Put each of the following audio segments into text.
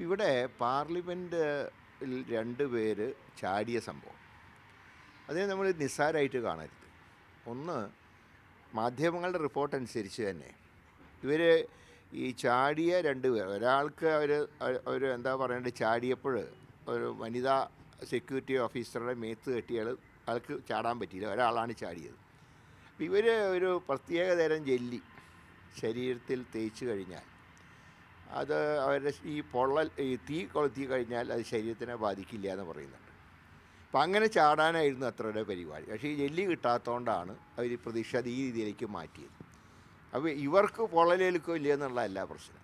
ഇവിടെ പാർലമെന്റിൽ രണ്ട് പേര് ചാടിയ സംഭവം. അതിനെ നമ്മൾ നിസ്സാരമായിട്ട് കാണരുത്. ഒന്ന് മാധ്യമങ്ങളുടെ റിപ്പോർട്ട് അനുസരിച്ച് തന്നെ. ഇവർ ഈ ചാടിയ രണ്ട് പേർ ഒരാൾക്ക് അവർ അവർ എന്താ പറയേണ്ടത്? ചാടിയപ്പോൾ ഒരു വനിതാ സെക്യൂരിറ്റി ഓഫീസറുടെ മേത്ത് കെട്ടിയാൽ ആൾക്ക് ചാടാൻ പറ്റിയില്ല. ഒരാളാണ് ചാടിയത്. ഇവർ ഒരു പ്രത്യേകതരം ജെല്ലി ശരീരത്തിൽ തേച്ച് കഴിഞ്ഞാൽ അത് അവരുടെ ഈ പൊള്ളൽ ഈ തീ കൊളുത്തി കഴിഞ്ഞാൽ അത് ശരീരത്തിനെ ബാധിക്കില്ല എന്ന് പറയുന്നുണ്ട്. അപ്പം അങ്ങനെ ചാടാനായിരുന്നു അത്രയുടെ പരിപാടി. പക്ഷേ ഈ ജെല്ലി കിട്ടാത്തതുകൊണ്ടാണ് അവർ പ്രതീക്ഷ അത് ഈ രീതിയിലേക്ക് മാറ്റിയത്. അപ്പോൾ ഇവർക്ക് പൊള്ളലേൽക്കോ ഇല്ല എന്നുള്ളതല്ല പ്രശ്നം.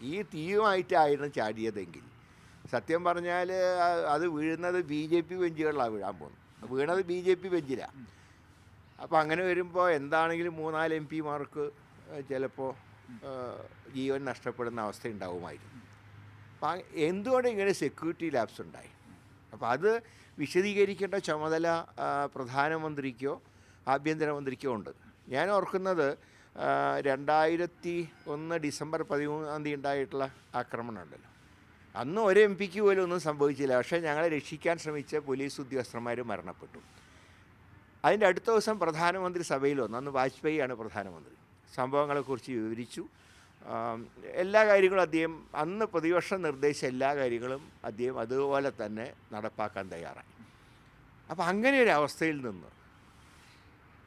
ഈ തീയുമായിട്ടായിരുന്നു ചാടിയതെങ്കിൽ. സത്യം പറഞ്ഞാൽ അത് വീഴുന്നത് ബി ജെ പി ബെഞ്ചുകളിലാണ് വീഴാൻ പോകുന്നത്. വീണത് ബി ജെ പി ബെഞ്ചിലാണ്. അപ്പോൾ അങ്ങനെ വരുമ്പോൾ എന്താണെങ്കിലും മൂന്നാൽ എം പിമാർക്ക് ചിലപ്പോൾ ജീവൻ നഷ്ടപ്പെടുന്ന അവസ്ഥ ഉണ്ടാവുമായിരുന്നു അപ്പം എന്തുകൊണ്ട് ഇങ്ങനെ സെക്യൂരിറ്റി ലാബ്സ് ഉണ്ടായി? അപ്പോൾ അത് വിശദീകരിക്കേണ്ട ചുമതല പ്രധാനമന്ത്രിക്കോ ആഭ്യന്തരമന്ത്രിക്കോ ഉണ്ട്. ഞാൻ ഓർക്കുന്നത് രണ്ടായിരത്തി ഒന്ന് ഡിസംബർ പതിമൂന്നാം തീയതി ഉണ്ടായിട്ടുള്ള ആക്രമണം ഉണ്ടല്ലോ. അന്ന് ഒരു എം പിക്ക് പോലും ഒന്നും സംഭവിച്ചില്ല. പക്ഷേ ഞങ്ങളെ രക്ഷിക്കാൻ ശ്രമിച്ച പോലീസ് ഉദ്യോഗസ്ഥന്മാർ മരണപ്പെട്ടു. അതിന്റെ അടുത്ത ദിവസം പ്രധാനമന്ത്രി സഭയിൽ വന്നു. അന്ന് വാജ്പേയിയാണ് പ്രധാനമന്ത്രി. സംഭവങ്ങളെക്കുറിച്ച് വിവരിച്ചു. എല്ലാ കാര്യങ്ങളും അദ്ദേഹം അന്ന് പ്രതിപക്ഷം നിർദ്ദേശിച്ച എല്ലാ കാര്യങ്ങളും അദ്ദേഹം അതുപോലെ തന്നെ നടപ്പാക്കാൻ തയ്യാറായി. അപ്പോൾ അങ്ങനെ ഒരു അവസ്ഥയിൽ നിന്ന്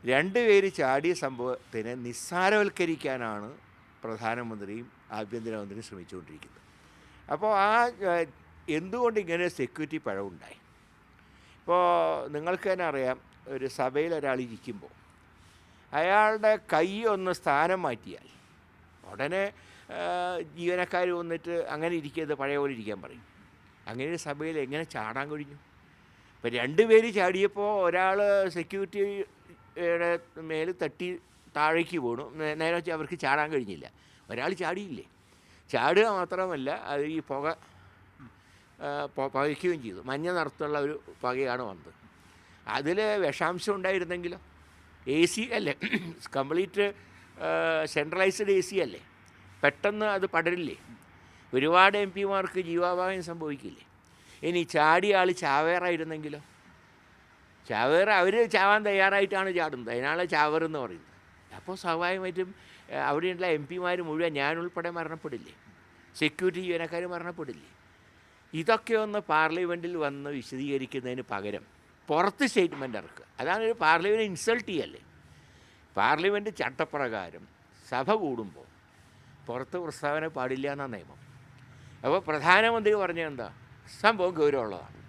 രണ്ടുപേര് ചാടിയ സംഭവത്തിനെ നിസ്സാരവൽക്കരിക്കാനാണ് പ്രധാനമന്ത്രിയും ആഭ്യന്തരമന്ത്രിയും ശ്രമിച്ചുകൊണ്ടിരിക്കുന്നത്. അപ്പോൾ ആ എന്തുകൊണ്ട് ഇങ്ങനെ സെക്യൂരിറ്റി പഴവുണ്ടായി? ഇപ്പോൾ നിങ്ങൾക്ക് തന്നെ അറിയാം ഒരു സഭയിൽ ഒരാൾ ഇരിക്കുമ്പോൾ അയാളുടെ കൈ ഒന്ന് സ്ഥാനം മാറ്റിയാൽ ഉടനെ ജീവനക്കാർ വന്നിട്ട് അങ്ങനെ ഇരിക്കരുത് പഴയ പോലെ ഇരിക്കാൻ പറയും. അങ്ങനെ ഒരു സഭയിൽ എങ്ങനെ ചാടാൻ കഴിഞ്ഞു? ഇപ്പം രണ്ടുപേര് ചാടിയപ്പോൾ ഒരാൾ സെക്യൂരിറ്റിയുടെ മേൽ തട്ടി താഴേക്ക് വീണു. നേരെ വെച്ചാൽ അവർക്ക് ചാടാൻ കഴിഞ്ഞില്ല. ഒരാൾ ചാടിയില്ലേ? ചാടുക മാത്രമല്ല അത് ഈ പുക പകയ്ക്കുകയും ചെയ്തു. മഞ്ഞ നിറത്തുള്ള ഒരു പകയാണ് വന്നത്. അതിൽ വിഷാംശം ഉണ്ടായിരുന്നെങ്കിലോ? എ സി അല്ലേ? കംപ്ലീറ്റ് സെൻട്രലൈസ്ഡ് എ സി അല്ലേ? പെട്ടെന്ന് അത് പടരില്ലേ? ഒരുപാട് എം പിമാർക്ക് ജീവാഭാവം സംഭവിക്കില്ലേ? ഇനി ചാടിയ ആൾ ചാവേറായിരുന്നെങ്കിലോ? ചാവേർ അവർ ചാവാൻ തയ്യാറായിട്ടാണ് ചാടുന്നത്. അതിനാണ് ചാവർ എന്ന് പറയുന്നത്. അപ്പോൾ സ്വാഭാവികമായിട്ടും അവിടെയുള്ള എം പിമാർ മുഴുവൻ ഞാനുൾപ്പെടെ മരണപ്പെടില്ലേ? സെക്യൂരിറ്റി ജീവനക്കാർ മരണപ്പെടില്ലേ? ഇതൊക്കെ ഒന്ന് പാർലമെന്റിൽ വന്ന് വിശദീകരിക്കുന്നതിന് പകരം പുറത്ത് സ്റ്റേറ്റ്മെന്റ് ഇറക്കുക. അതാണ് ഒരു പാർലമെന്റ് ഇൻസൾട്ട് ചെയ്യല്ലേ പാർലമെന്റ് ചട്ടപ്രകാരം സഭ കൂടുമ്പോൾ പുറത്ത് പ്രസ്താവന പാടില്ല എന്നാണ് നിയമം. അപ്പോൾ പ്രധാനമന്ത്രി പറഞ്ഞ എന്താ? സംഭവം ഗൗരവമുള്ളതാണ്.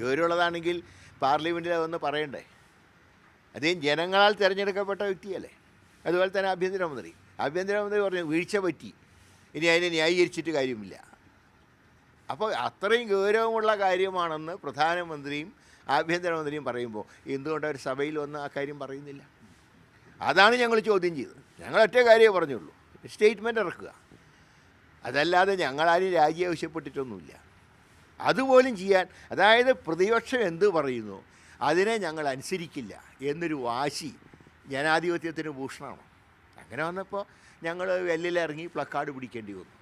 ഗൗരവമുള്ളതാണെങ്കിൽ പാർലമെന്റിൽ അതൊന്ന് പറയണ്ടേ? അദ്ദേഹം ജനങ്ങളാൽ തിരഞ്ഞെടുക്കപ്പെട്ട വ്യക്തിയല്ലേ? അതുപോലെ തന്നെ ആഭ്യന്തരമന്ത്രി. ആഭ്യന്തരമന്ത്രി പറഞ്ഞു വീഴ്ച പറ്റി. ഇനി അതിനെ ന്യായീകരിച്ചിട്ട് കാര്യമില്ല. അപ്പോൾ അത്രയും ഗൗരവമുള്ള കാര്യമാണെന്ന് പ്രധാനമന്ത്രിയും ആഭ്യന്തരമന്ത്രിയും പറയുമ്പോൾ എന്തുകൊണ്ട് അവർ സഭയിൽ വന്ന് ആ കാര്യം പറയുന്നില്ല? അതാണ് ഞങ്ങൾ ചോദ്യം ചെയ്തത്. ഞങ്ങൾ ഒറ്റ കാര്യമേ പറഞ്ഞുള്ളൂ. സ്റ്റേറ്റ്മെന്റ് ഇറക്കുക. അതല്ലാതെ ഞങ്ങളാരും രാജി ആവശ്യപ്പെട്ടിട്ടൊന്നുമില്ല. അതുപോലും ചെയ്യാൻ അതായത് പ്രതിപക്ഷം എന്ത് പറയുന്നു? അതിനെ ഞങ്ങൾ അനുസരിക്കില്ല എന്നൊരു വാശി ജനാധിപത്യത്തിന് ഭൂഷണമാണ്. അങ്ങനെ വന്നപ്പോൾ ഞങ്ങൾ വെല്ലിലിറങ്ങി പ്ലക്കാർഡ് പിടിക്കേണ്ടി വന്നു.